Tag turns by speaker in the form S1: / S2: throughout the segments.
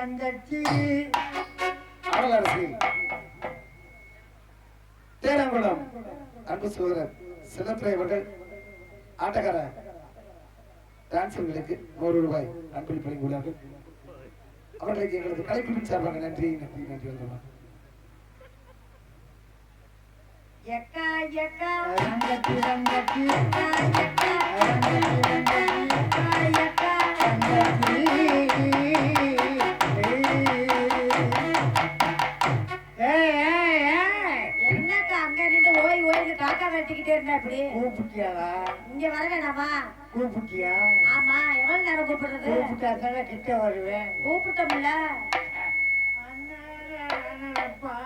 S1: தங்கச்சி
S2: அழகரசி தேனங்குளம் அன்பு சோதரர் சிலப்பிரை அவர்கள் ஆட்டக்கார டான்சர்களுக்கு நூறு ரூபாய் அன்பில் பணிக்கூடார்கள் அவர்களுக்கு எங்களுக்கு கலைப்பின் சார்பாக நன்றி நன்றி நன்றி வந்தவன்
S3: எக்கா எக்கா
S1: ரங்கத்தி ரங்கத்தி
S3: எக்கா எக்கா ரங்கத்தி ரங்கத்தி கட்டிக்கிட்டே இருந்தா இப்படி
S1: கூப்பிட்டியாவா?
S3: இங்க வர வேணாமா?
S1: கூப்பிட்டியா?
S3: ஆமா எவ்வளவு நேரம் கூப்பிடுறது?
S1: கூப்பிட்டா தானே கிட்ட வருவேன்.
S3: கூப்பிட்டோம்ல.
S2: அண்ணா
S1: அப்பா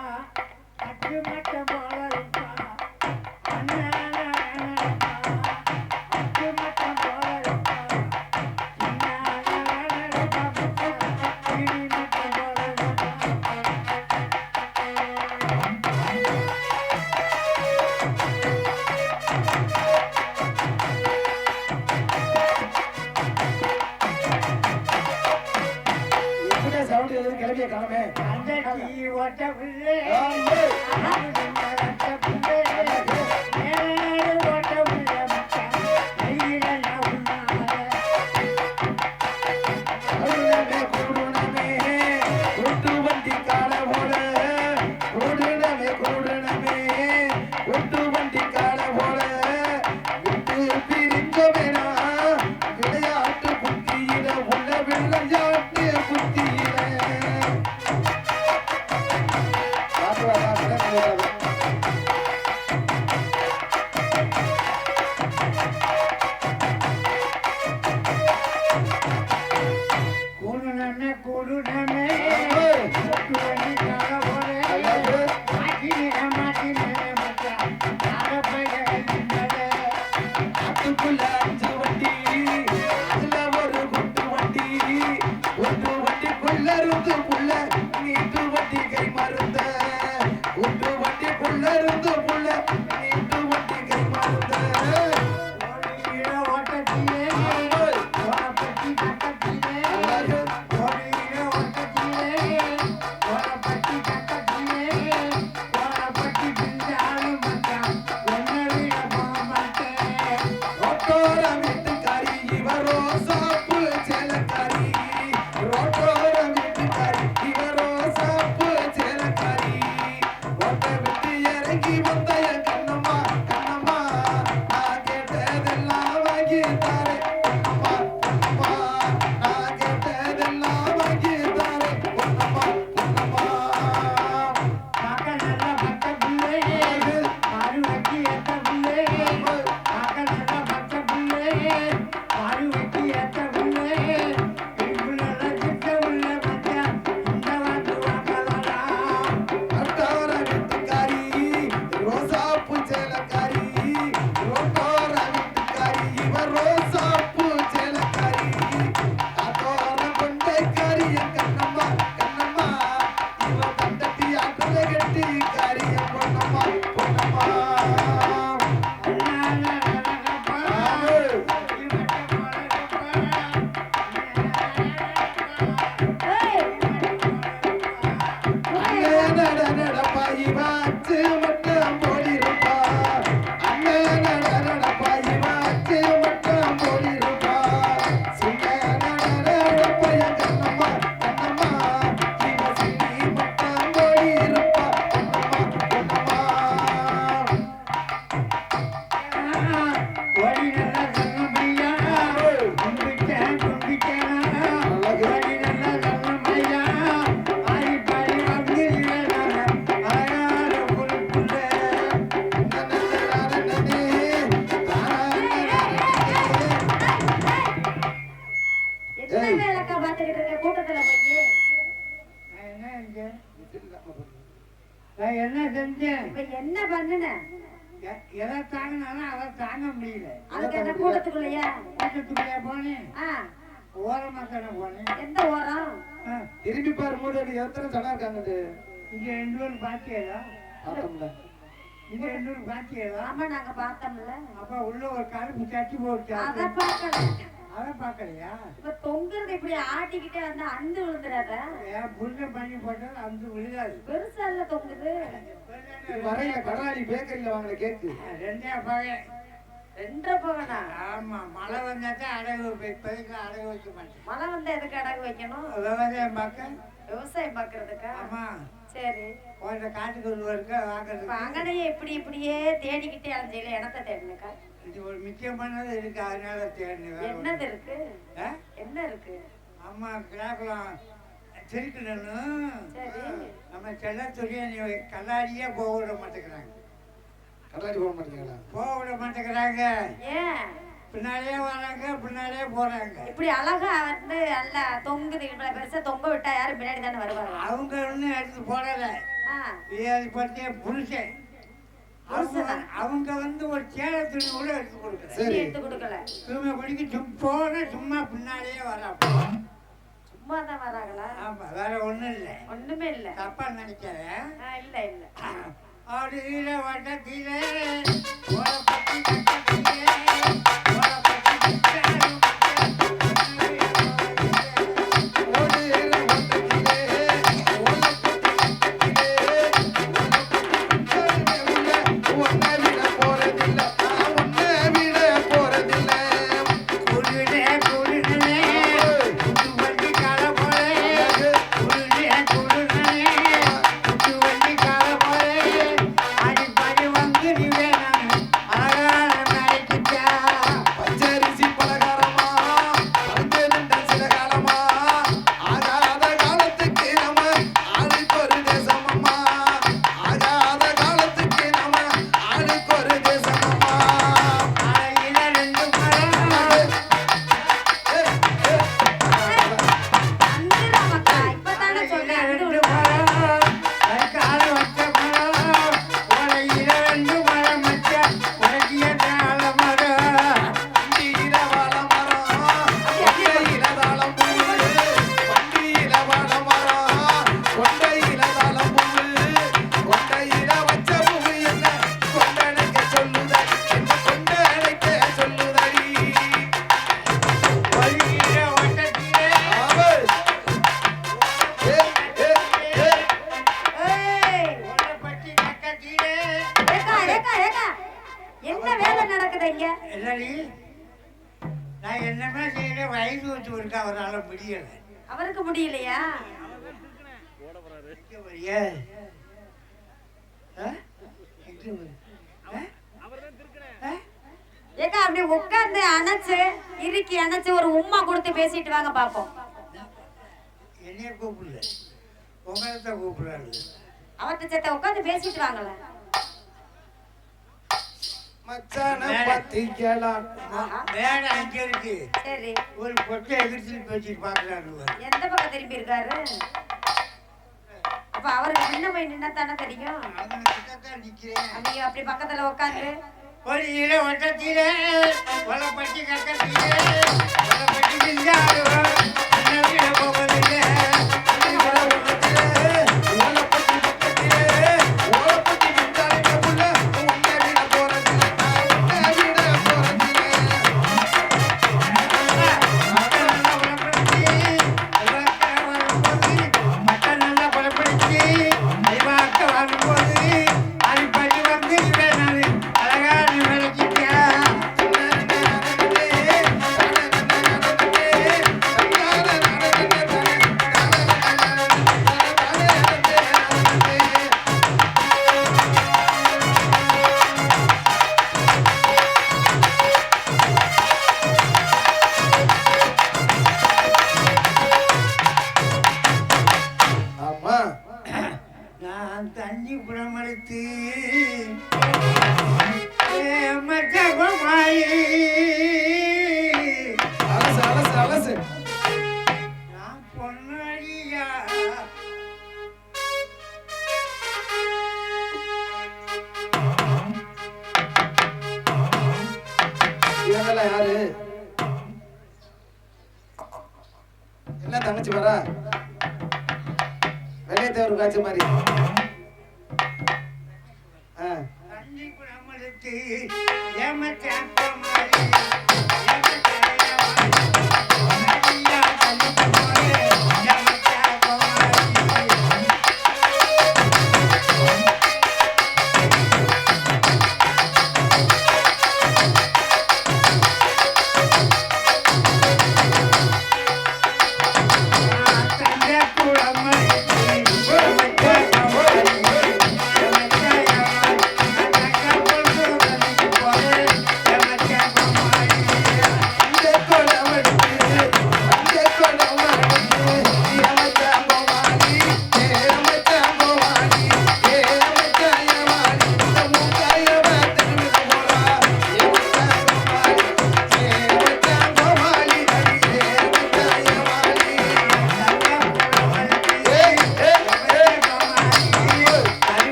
S3: இப்ப என்ன பண்ணுன?
S1: எதை தாங்கினாலும் அதை தாங்க முடியல.
S3: அதுக்கு என்ன கூட்டத்துக்குள்ளயா?
S1: கூட்டத்துக்குள்ளே போனேன் ஓரமா தானே போனேன்
S3: எந்த ஓரம்?
S2: திரும்பி பாரு மூணு எத்தனை தடவை இருக்காங்க
S1: இங்க ரெண்டு பேரும் பாத்தியதா
S2: பார்த்தோம்ல.
S1: இங்க ரெண்டு பேரும் பாத்தியதா
S3: ஆமா நாங்க பார்த்தோம்ல.
S1: அப்ப உள்ள ஒரு கருப்பு சட்டி போட்டு
S3: அதை பார்க்கலாம்
S1: அதை பார்க்கலையா
S3: இப்ப தொங்குறது இப்படி ஆட்டிக்கிட்டே வந்து அந்து விழுந்துடாத
S1: ஏன் புண்ணு பண்ணி போட்டது அந்த விழுகாது.
S3: பெருசா இல்ல தொங்குது.
S2: வரையில கடலாடி பேக்கரியில வாங்கின கேக்கு.
S1: ரெண்டே பகை.
S3: ரெண்டரை பவனா
S1: ஆமா மழை வந்தா தான் அடகு இப்போதைக்கு அடகு வைக்க மாட்டேன்.
S3: மழை வந்தா எதுக்கு அடகு வைக்கணும்?
S1: விவசாயம் பார்க்க?
S3: விவசாயம் பாக்குறதுக்கா
S1: ஆமா.
S3: சரி.
S1: போன்ற காட்டுக்குள்ள இருக்க வாங்குறதுக்கு.
S3: வாங்கனையே இப்படி இப்படியே தேடிக்கிட்டே அலைஞ்சையில இடத்த தேடினுக்கா
S1: இது ஒரு முக்கியமானது இருக்கு அதனால தேடினேன்
S3: என்னது இருக்கு?
S1: ஆ?
S3: என்ன இருக்கு?
S1: அம்மா கிராக்குளம் திருக்கணும்னு
S3: சரி.
S1: நம்ம செல்லத்துறைய நீ கல்லாடியே போக விட மாட்டேங்கிறாங்க.
S2: கடலாடி போக மாட்டீங்களா
S1: போக விட மாட்டேங்கிறாங்க.
S3: ஏன்?
S1: பின்னாலே வராங்க பின்னாலே போறாங்க.
S3: இப்படி அழகா வந்து நல்லா தொங்குது இவ்வளவு பெருசா தொங்க விட்டா யாரும் பின்னாடி தானே வருவாங்க?
S1: அவங்க ஒன்றும் எடுத்து போடல.
S3: ஆ,
S1: இது பற்றிய புருஷன். அவங்க வந்து ஒரு சேலை துணி கூட எடுத்து.
S3: எடுத்து கொடுக்கல.
S1: தூய்மை படிக்க சும் போன சும்மா பின்னாலேயே வராப்ப
S3: சும்மா தான் வராங்களா?
S1: ஆமா வேற ஒண்ணும் இல்லை.
S3: ஒண்ணுமே இல்ல.
S1: தப்பா நினைக்காத.
S3: இல்ல இல்ல.
S1: வட்டத்திலே ஓரப்பட்டி கட்டத்திலே தான்
S3: அவர்கிட்ட சேத்த உட்கார்ந்து பேசிட்டு வாங்கல
S2: மச்சான பத்திக்கலாம்
S1: மேடை அங்க இருக்கு.
S3: சரி.
S1: ஒரு கொட்டை எதிர்த்து பாக்குறாரு
S3: எந்த பக்கம் திரும்பி இருக்காரு? அப்ப அவருக்கு முன்ன போய் நின்னா தானே தெரியும்?
S1: தான் நிக்கிறேன்.
S3: நீங்க அப்படி பக்கத்துல உட்காந்து
S1: ஒரு வளப்பட்டி கட்டத்திலே வளப்பட்டி நின்றாடுவோம் நவீன போவதில்லை. Yeah.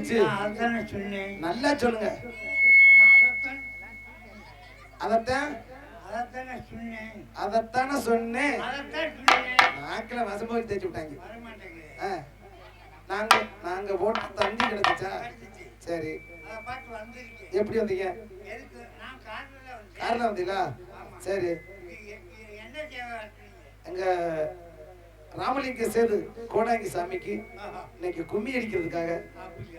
S1: அதானே சொன்னேன்.
S2: நல்லா சொல்லுங்க.
S1: அதைத்தான்.
S2: அதத்தான்
S1: சொன்னேன்.
S2: அதத்தானே சொன்னேன். நாக்கில வசம்போய் தேய்ச்சி விட்டாங்க. நாங்க நாங்க போட்ட தந்தி கிடைச்சிச்சா? சரி. எப்படி வந்தீங்க?
S1: காரில்
S2: கார்ல வந்தீங்களா? சரி? எங்க ராமலிங்க சேது கோடாங்கி சாமிக்கு இன்னைக்கு கும்மி அடிக்கிறதுக்காக?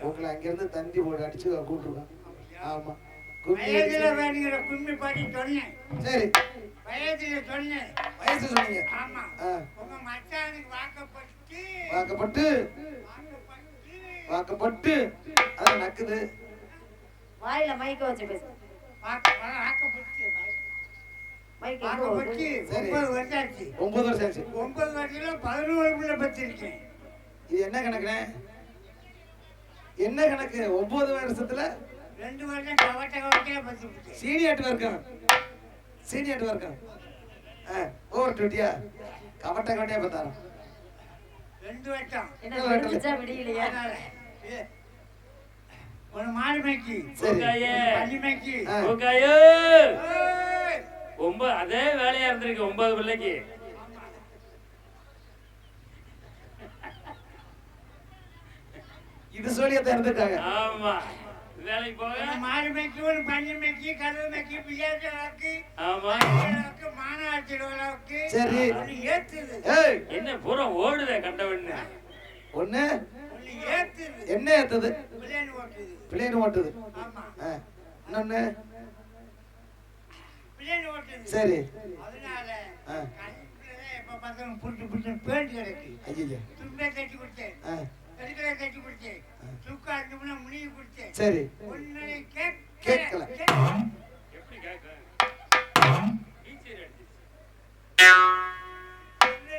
S2: உங்களை அங்கிருந்து தந்தி போட்டு அடிச்சு கூப்பிட்டுருக்கோம். ஆமா.
S1: வயதுல வேணுங்கிற கும்மி பாட்டி சொன்னேன்.
S2: சரி.
S1: வயதுல சொன்னேன்.
S2: வயசு சொன்னீங்க.
S1: ஆமா. உங்க மச்சானுக்கு வாக்கப்பட்டு.
S2: வாக்கப்பட்டு.
S1: வாக்கப்பட்டு.
S2: அது நக்குது.
S3: வாயில மைக்க வச்சு பேசு.
S1: வாக்கப்பட்டு. ஒன்பது வருஷம் ஆச்சு.
S2: ஒன்பது வருஷம் ஆச்சு.
S1: ஒன்பது வருஷத்துல பதினோரு பிள்ளை பத்திருக்கேன்
S2: இது என்ன கணக்குண்ணே? என்ன கணக்கு? ஒன்பது வருஷத்துல?
S1: ரெண்டு வருஷம் கவட்ட கவட்டையா பத்தி
S2: சீனியாட்டு வர்க்கம் சீனியாட்டு வர்க்கம் ஓவர் டியூட்டியா கவட்ட கவட்டையா பார்த்தாரோ
S1: ரெண்டு ஏ, ஒரு மாடு மேய்க்கி
S2: சரி
S1: பள்ளி மேய்க்கி
S4: ஒன்பது அதே வேலையா இருந்திருக்கு ஒன்பது பிள்ளைக்கு.
S2: இது சொல்லியத்தான் இருந்துட்டாங்க
S4: ஆமா. வேலைக்கு போக
S1: மாடு மேய்க்கி ஒரு பள்ளி மேய்க்கி கதவு மேய்க்கி பிள்ளையாட்டு வளர்க்கு
S4: ஆமா
S1: வளர்க்கு
S2: சரி.
S1: ஒண்ணு ஏத்துது.
S4: என்ன பூரா ஓடுதே கண்டவன்னு.
S2: ஒண்ணு.
S1: ஒண்ணு ஏத்துது.
S2: என்ன ஏத்தது?
S1: பிள்ளைன்னு ஓட்டுது.
S2: பிளேன் ஓட்டுது.
S1: ஆமா.
S2: இன்னொன்னு.
S1: பிள்ளைன்னு ஓட்டுது
S2: சரி.
S1: அதனால எப்ப பார்த்தாலும் புட்டு புட்டு பேண்ட் கிடக்கு. தும்பை கட்டி கொடுத்தேன்.
S2: ஆ.
S1: கடுக்கலை கட்டி கொடுத்தேன். சுக்கா இருந்தோம்னா முனிவு கொடுத்தேன்.
S2: சரி.
S1: ஒன்னு கேட்கல.
S4: எப்படி கேட்க.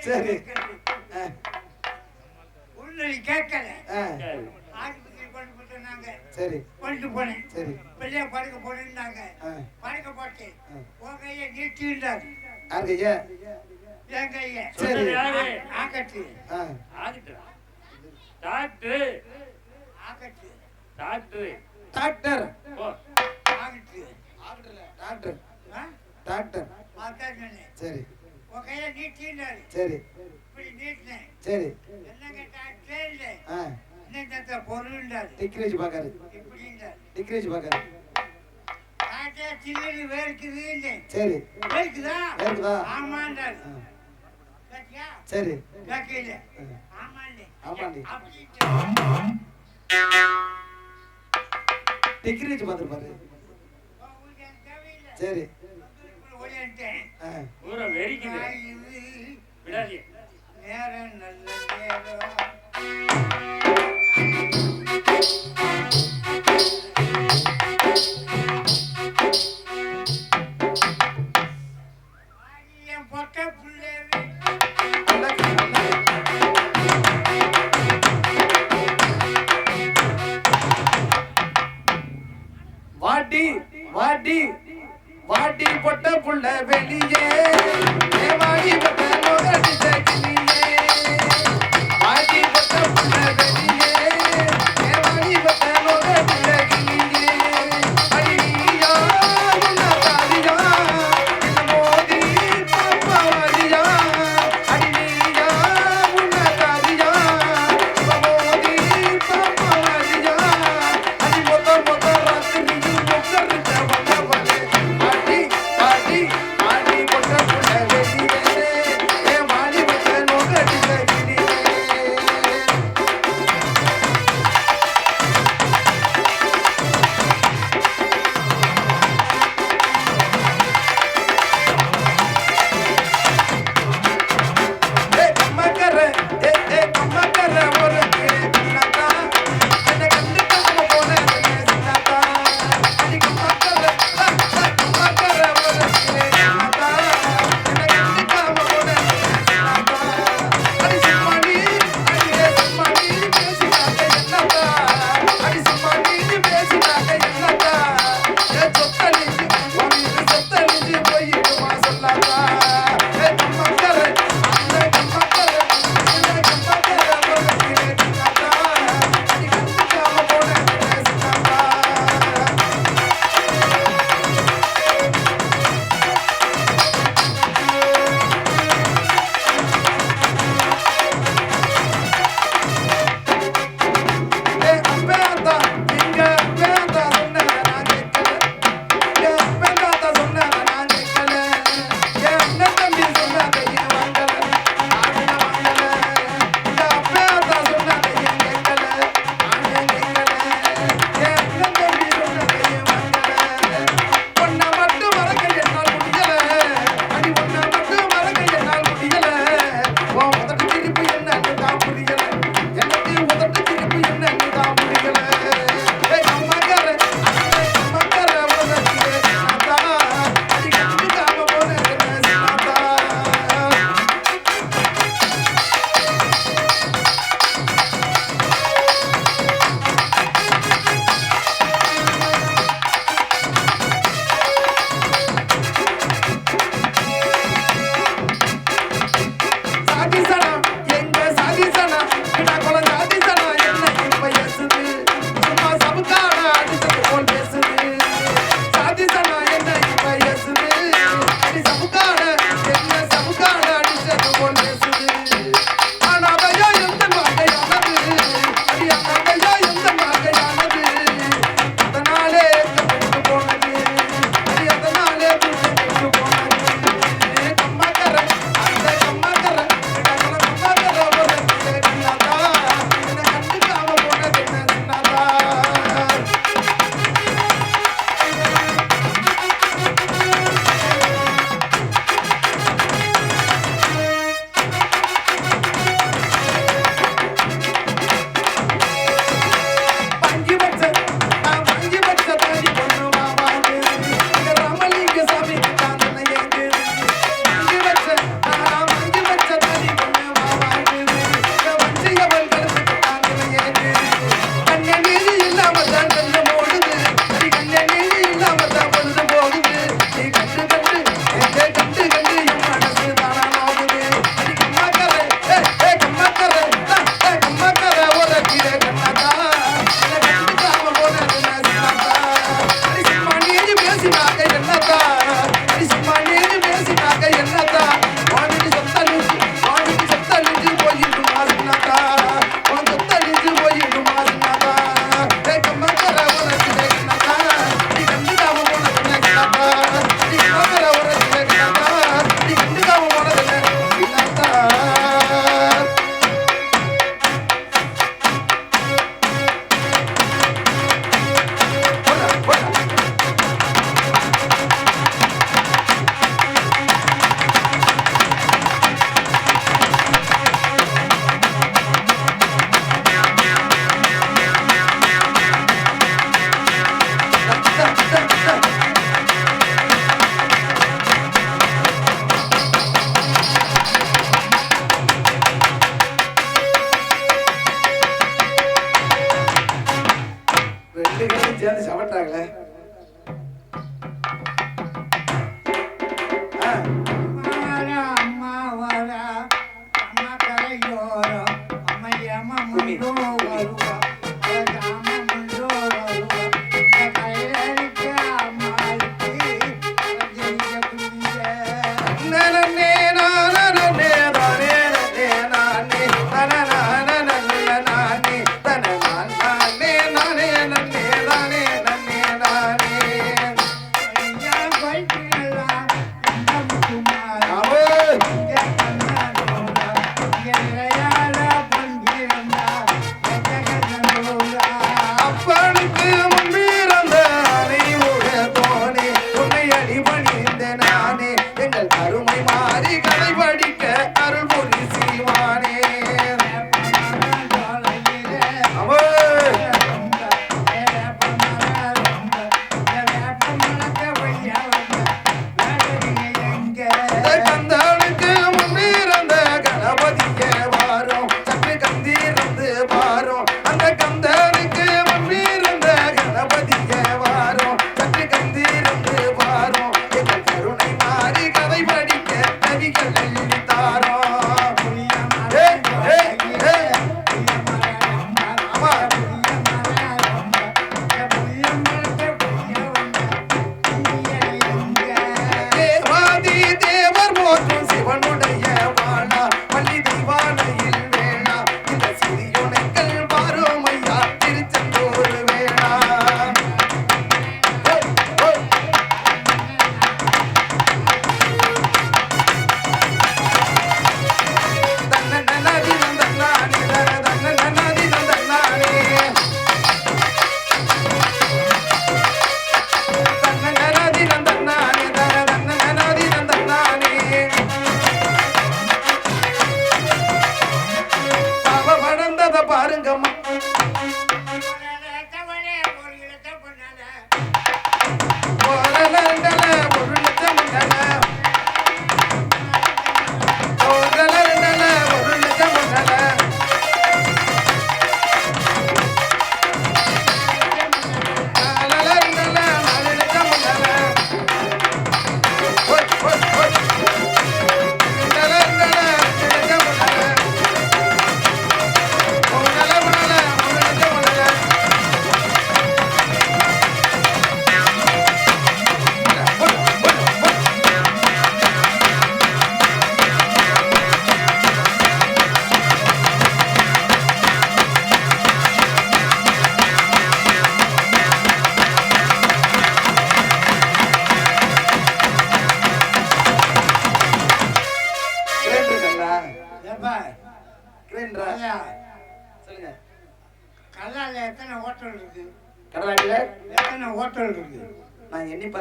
S2: சரி.
S1: ஒன்னு நாங்க
S2: சரி.
S1: கொண்டு போனேன்.
S2: சரி.
S1: பிள்ளைய படுக்க போடுன்னாங்க. படுக்க போட்டேன். உன் கையை நீட்டின்றார்
S2: யாருக்கு ஐயா?
S1: என் கையை.
S2: சரி.
S4: யாரு?
S1: ஆக்கட்டு.
S2: ஆ.
S4: ஆகிட்டா டாக்டர்
S1: ஆக்கட்டு.
S4: டாக்டர்.
S2: டாக்டர்
S1: ஆகட்டு
S2: டாக்டர்.
S1: ஆ?
S2: டாக்டர். சரி.
S1: உன் கையை நீட்டின்றாரு
S2: சரி.
S1: இப்படி நீட்டினேன்.
S2: சரி.
S1: என்னங்க டாக்டர்
S2: டிக்ரேஜ்
S1: இப்படின்றாரு
S2: டிக்ரேஜ் பார்க்காரு
S1: டாக்டர் சில்லு வேர்க்குது
S2: சரி
S1: வேர்க்குதா
S2: வேர்க்குதா?
S1: ஆமான்றாரு
S2: ஆ.
S1: கேட்டியா
S2: சரி
S1: கேட்கல. ஆமாண்டே
S2: ஆமாண்டி. டிக்ரேஜ் பார்த்துருப்பாரு
S4: வெறிக்குது விடாதீங்க
S1: நேரம் நல்ல நேரம் வாட்டி வாட்டி பிள்ளைங்க
S2: பொட்ட புள்ள வெளியே. வாடி பொட்ட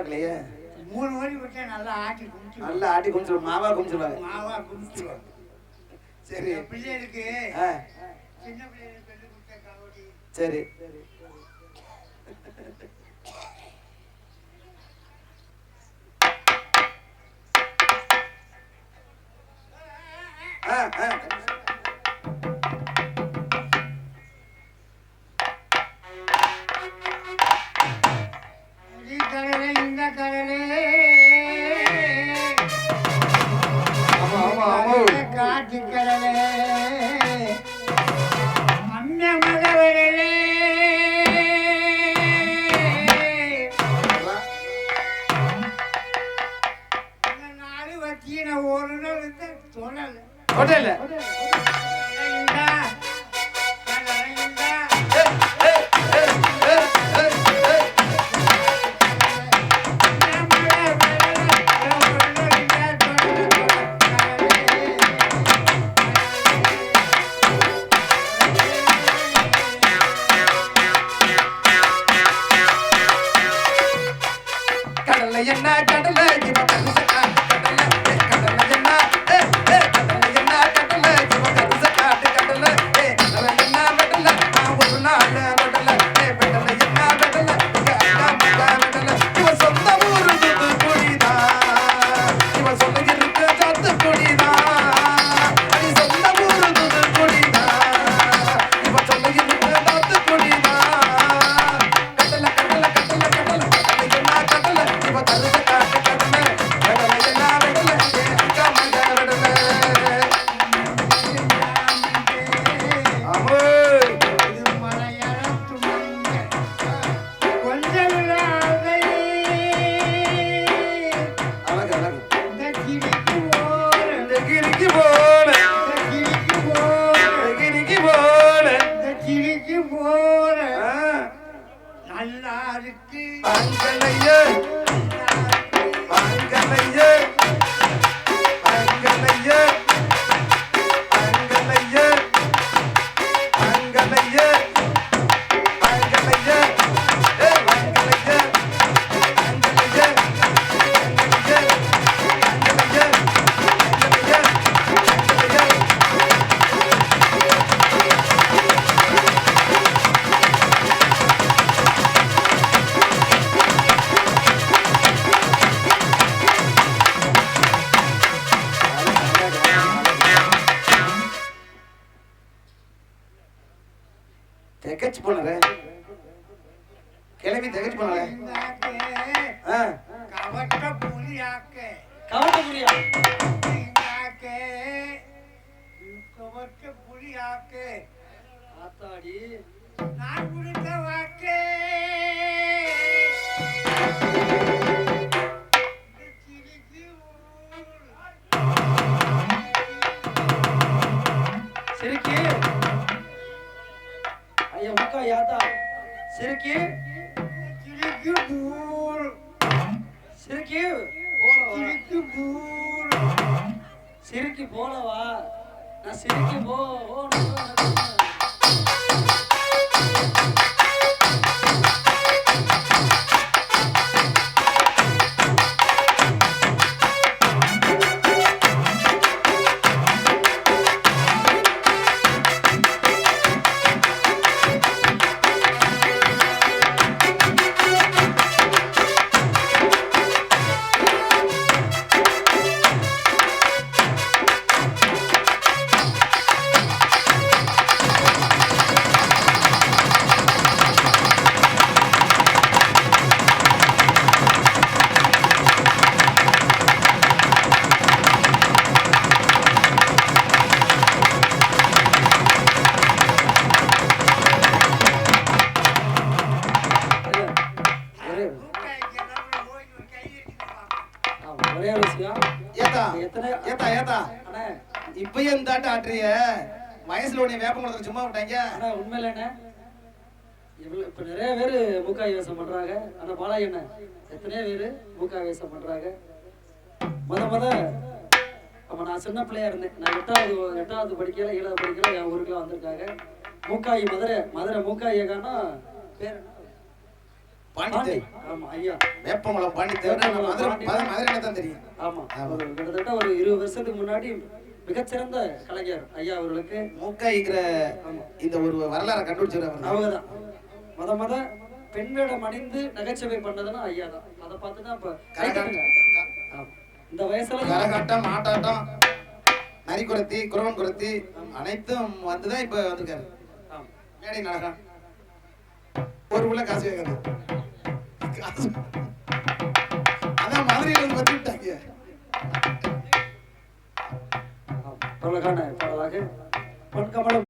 S1: இருக்கலையே மூணு
S2: மணி விட்டா நல்லா ஆட்டி குமிச்சு
S1: நல்லா ஆட்டி குமிச்சு மாவா குமிச்சுடுவாங்க
S2: மாவா குமிச்சிருவாங்க
S1: சரி.
S2: பிள்ளைகளுக்கு சின்ன பிள்ளைகளுக்கு
S1: சரி.
S5: திகச்சு போனே கிளம்பி திகச்சு போனே ஆ.
S1: கவட்ட புலியாக்கு
S5: கவட்ட
S1: இந்தாக்கு கவட்ட புலியாக்கு
S5: ஆத்தாடி
S1: நான் கொடுத்த வாக்கு. சிரிக்கி
S5: சிரிக்கு
S1: பூல்
S5: சிரிக்கி போலவா
S1: சிரிக்கு பூல்
S5: சிரிக்கி போலவா நான் சிரிக்கி போ அண்ணா உண்மையில என்ன? இவ்வளவு இப்ப நிறைய பேர் மூக்காய் வேஷம் பண்றாங்க. ஆனா பாலாஜி என்ன? எத்தனையோ பேர் மூக்காய் வேஷம் பண்றாங்க. முத முத அப்ப நான் சின்ன பிள்ளையா இருந்தேன். நான் எட்டாவது எட்டாவது படிக்கல ஏழாவது படிக்கல என் ஊருக்குலாம் வந்திருக்காங்க. மூக்காய் மதுரை மதுரை மூக்காய் ஏகானா பேர்
S2: பாண்டித்தேவ்.
S5: ஆமா ஐயா.
S2: வேப்பங்குளம் பாண்டித்தேவ். மதுரை மதுரை மதுரை தான் தெரியும்.
S5: ஆமா. கிட்டத்தட்ட ஒரு இருபது வருஷத்துக்கு முன்னாடி மிகச்சிறந்த கலைஞர் ஐயா அவர்களுக்கு.
S2: மூக்காய்க்கிற இந்த ஒரு வரலாறை கண்டுபிடிச்சவர்
S5: அவங்கதான் முத முத பெண் வேடம் அணிந்து நகைச்சுவை பண்ணதுன்னா ஐயா தான். அதை பார்த்து தான் இப்ப. இந்த வயசுல
S2: கரகாட்டம் ஆட்டாட்டம் நரி குரத்தி குரவன் குரத்தி அனைத்தும் வந்துதான் இப்ப வந்திருக்காரு. மேடை நாடகம். ஒரு உள்ள காசு கேட்கறது காசு. அதான் மதுரையில வந்து பத்தி விட்டாங்க
S5: ஆமா. பிரபலகான பாடலாக பொன்கமலம்